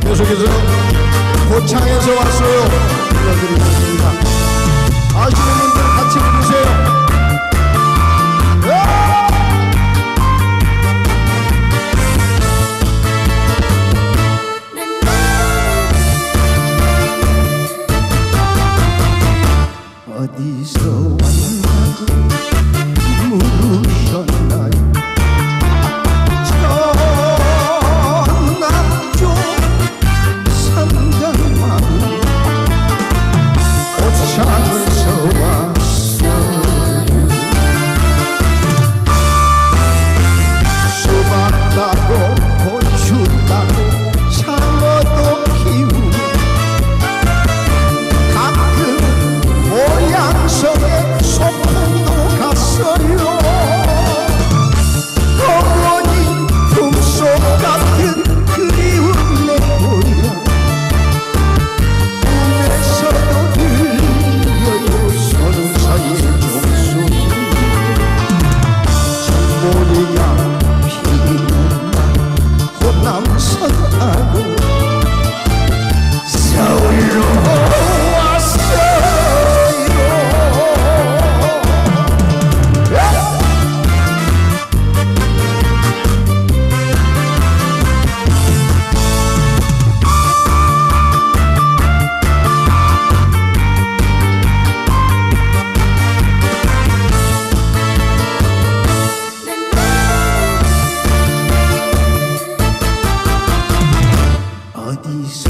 계속해서 고창에서 왔어요. 불러드리겠습니다. 아시는 분들 같이 부르세요. 어디서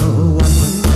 one.